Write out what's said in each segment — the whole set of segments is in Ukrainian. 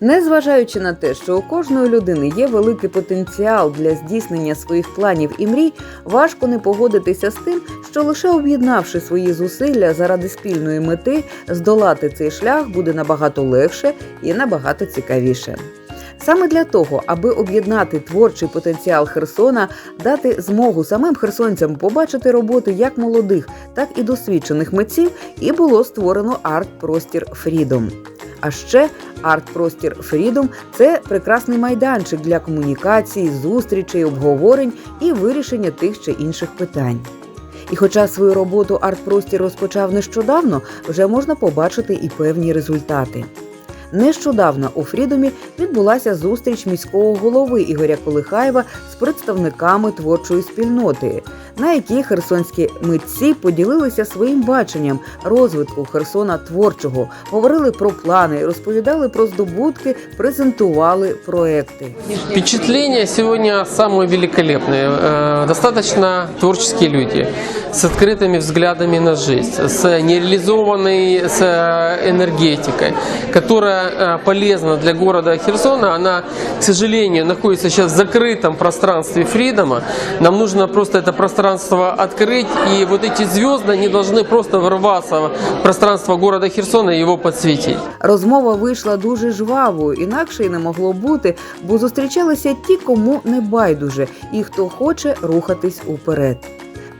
Незважаючи на те, що у кожної людини є великий потенціал для здійснення своїх планів і мрій, важко не погодитися з тим, що лише об'єднавши свої зусилля заради спільної мети, здолати цей шлях буде набагато легше і набагато цікавіше. Саме для того, аби об'єднати творчий потенціал Херсона, дати змогу самим херсонцям побачити роботи як молодих, так і досвідчених митців, і було створено арт-простір Фрідом. А ще арт-простір Фрідом це прекрасний майданчик для комунікації, зустрічей, обговорень і вирішення тих чи інших питань. І хоча свою роботу арт-простір розпочав нещодавно, вже можна побачити і певні результати. Нещодавно у Фрідомі відбулася зустріч міського голови Ігоря Колихаєва з представниками творчої спільноти, на якій херсонські митці поділилися своїм баченням розвитку Херсона творчого, говорили про плани, розповідали про здобутки, презентували проекти. Впечатления сегодня самые великолепные. Э, Достаточно творческие люди с открытыми взглядами на жизнь, с нереализованной с э, энергетикой, которая э, полезна для города Херсона. Она, к сожалению, находится сейчас в закрытом пространстве Фридома. Нам нужно просто это пространство открыть, и вот эти звезды, они должны просто ворваться в пространство города Херсона и его подсветить. Розмова вийшла дуже жвавою, інакше й не могло бути, бо зустрічалися ті, кому не байдуже, і хто хоче рухатись уперед.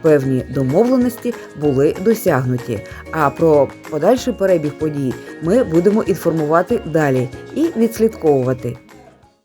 Певні домовленості були досягнуті. А про подальший перебіг подій ми будемо інформувати далі і відслідковувати.